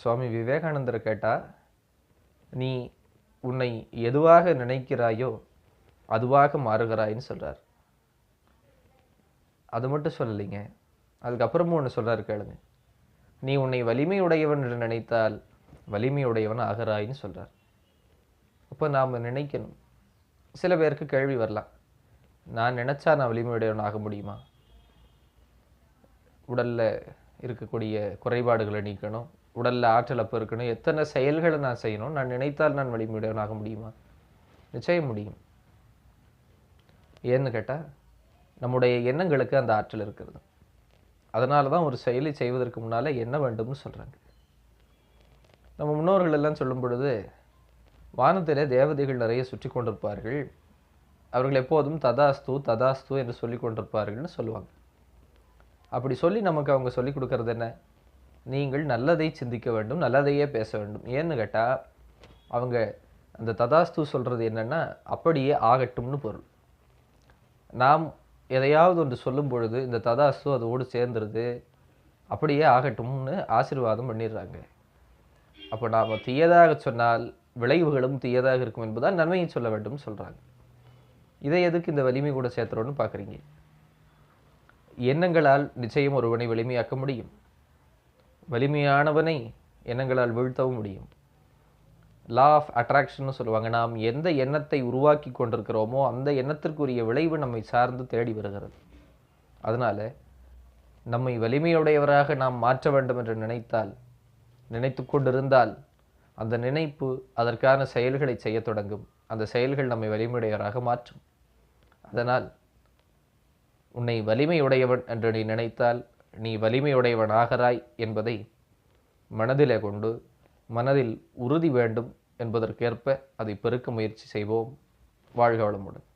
சுவாமி விவேகானந்தர் கேட்டால் நீ உன்னை எதுவாக நினைக்கிறாயோ அதுவாக மாறுகிறாய்ன்னு சொல்கிறார் அது மட்டும் சொல்லலைங்க. அதுக்கப்புறமும் ஒன்று சொல்கிறார் கேளுங்க. நீ உன்னை வலிமையுடையவன் என்று நினைத்தால் வலிமையுடையவன் ஆகிறாயின்னு சொல்கிறார் அப்போ நாம் நினைக்கணும். சில பேருக்கு கேள்வி வரலாம். நான் நினச்சா நான் வலிமையுடையவன் ஆக முடியுமா? உடலில் இருக்கக்கூடிய குறைபாடுகளை நீக்கணும். உடலில் ஆற்றல் அப்போ இருக்கணும். எத்தனை செயல்களை நான் செய்யணும்? நான் நினைத்தால் நான் வலிமையுடையவன் முடியுமா? நிச்சயம் முடியும். ஏன்னு கேட்டால் நம்முடைய எண்ணங்களுக்கு அந்த ஆற்றல் இருக்கிறது. அதனால தான் ஒரு செயலை செய்வதற்கு முன்னால் என்ன வேண்டும்னு சொல்கிறாங்க நம்ம முன்னோர்கள் எல்லாம் சொல்லும் பொழுது வானத்தில் தேவதைகள் நிறைய சுற்றி கொண்டிருப்பார்கள். அவர்கள் எப்போதும் ததாஸ்து ததாஸ்து என்று சொல்லி கொண்டிருப்பார்கள்னு சொல்லுவாங்க. அப்படி சொல்லி நமக்கு அவங்க சொல்லிக் கொடுக்கறது என்ன? நீங்கள் நல்லதை சிந்திக்க வேண்டும் நல்லதையே பேச வேண்டும். ஏன்னு கேட்டால் அவங்க அந்த ததாஸ்து சொல்கிறது என்னென்னா அப்படியே ஆகட்டும்னு பொருள். நாம் எதையாவது ஒன்று சொல்லும் பொழுது இந்த ததாஸ்து அதோடு சேர்ந்துருது அப்படியே ஆகட்டும்னு ஆசீர்வாதம் பண்ணிடுறாங்க. அப்போ நாம் தீயதாக சொன்னால் விளைவுகளும் தீயதாக இருக்கும் என்பதால் நன்மையை சொல்ல வேண்டும் சொல்கிறாங்க இதை எதுக்கு இந்த வலிமை கூட சேர்த்துறோன்னு பார்க்குறீங்க எண்ணங்களால் நிச்சயம் ஒருவனை வலிமையாக்க முடியும். வலிமையானவனை எண்ணங்களால் வீழ்த்தவும் முடியும். லா ஆஃப் அட்ராக்ஷன் சொல்லுவாங்க. நாம் எந்த எண்ணத்தை உருவாக்கி கொண்டிருக்கிறோமோ அந்த எண்ணத்திற்குரிய விளைவு நம்மை சார்ந்து தேடி வருகிறது. அதனால் நம்மை வலிமையுடையவராக நாம் மாற்ற வேண்டும் என்று நினைத்தால் நினைத்து கொண்டிருந்தால் அந்த நினைப்பு அதற்கான செயல்களை செய்யத் தொடங்கும். அந்த செயல்கள் நம்மை வலிமையுடையவராக மாற்றும். அதனால் உன்னை வலிமையுடையவன் என்று நீ நினைத்தால் நீ வலிமையுடையவன் ஆகிறாய் என்பதை மனதிலே கொண்டு மனதில் உறுதி வேண்டும் என்பதற்கேற்ப அதை பெருக்க முயற்சி செய்வோம். வாழ்க வளமுடன்.